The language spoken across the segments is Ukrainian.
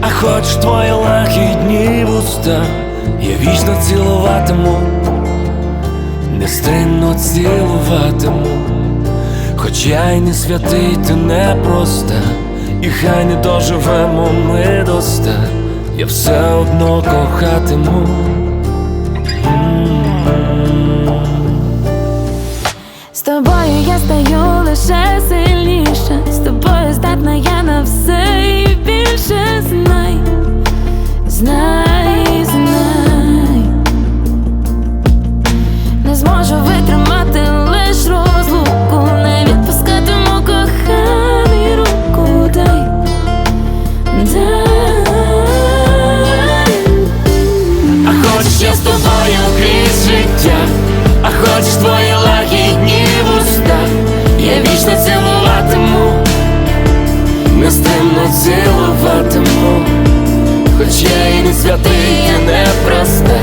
а хочеш твої лагідні вуста, я вічно цілуватиму, нестримно цілуватиму, хоч я й не святий, ти не проста, і хай не доживемо ми до ста, я все одно кохатиму. З тобою я стаю лише сильніше, з тобою здатна я на все знай, знай, не зможу витримати лиш розлуку, не відпускатиму коханий руку, дай, дай. А хочеш я з тобою крізь життя, а хочеш твої лагідні вуста, я вічно цілуватиму, нестримно цілуватиму, хоч я і не святий, і не проста,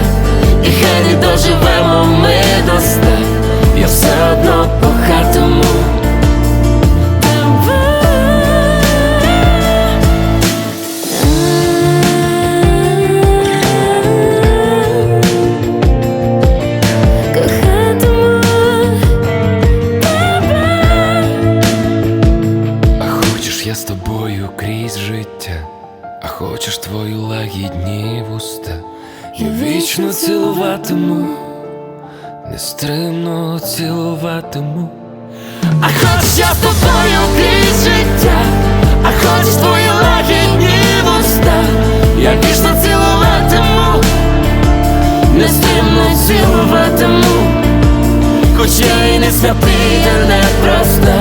а хочеш твої лагідні вуста, я вічно цілуватиму, нестримно цілуватиму. А хочеш я з тобою крізь життя, а хочеш твої лагідні вуста, я вічно цілуватиму, нестримно цілуватиму. Хоч я і не святий, та не проста,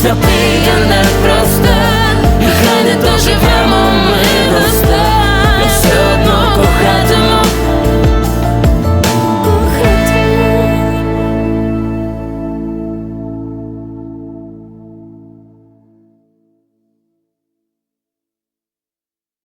святий.